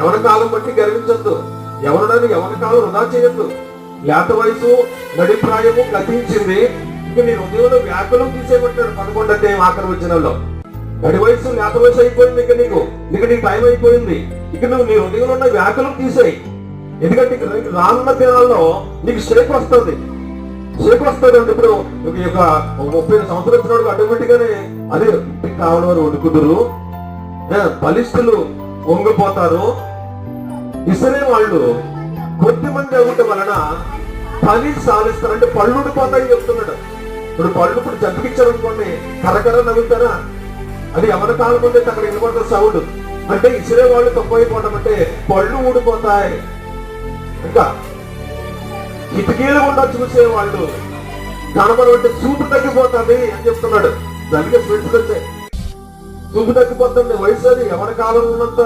ఎవరి కాలం బట్టి గర్వించద్దు. ఎవరినని ఎవరి కాలం వృధా చేయొద్దు. లేత వయసు నడిప్రాయము గతించింది. ఇక నీ హృదయంలో వ్యాకులం తీసేయమంటాడు పదకొండు అంటే ఆఖరి వచ్చినలో నడి వయసు లేత వయసు అయిపోయింది ఇక నీకు. ఇక నీకు టైం అయిపోయింది. ఇక నువ్వు నీ హృదయంలో ఉన్న వ్యాకులం తీసేయి. ఎందుకంటే ఇక నీకు రానున్న దినాల్లో నీకు షేక్ వస్తుంది. షేక్ వస్తుంది అంటే ఇప్పుడు ఒక యొక్క ముప్పై సంవత్సరాలు వచ్చినోడు ఆటోమేటిక్ గానే అదే ఇంటికి కావడం వారు వండుకుదురు ఏ, బలిష్ఠులు వంగిపోతారు ఇసరే వాళ్ళు కొద్ది మంది అవ్వటం వలన పని సాధిస్తారు అంటే పళ్ళు ఊడిపోతాయని చెప్తున్నాడు. ఇప్పుడు పళ్ళు ఇప్పుడు జంతుకిచ్చారు అనుకోండి కరకర నవ్వుతారా? అది ఎవరి కాలం ఉంటే అక్కడ వినబడుతుంది సౌండ్ అంటే ఇసరే వాళ్ళు తక్కువైపోవడం అంటే పళ్ళు ఊడిపోతాయి. ఇంకా కిటికీలు గుండా చూసే వాళ్ళు కనబడి చూపు తగ్గిపోతుంది అని చెప్తున్నాడు. దానికి స్వీట్స్ వచ్చాయి. చూపు తగ్గిపోతుంది. వయసు అది. ఎవరి కాలం ఉన్నంత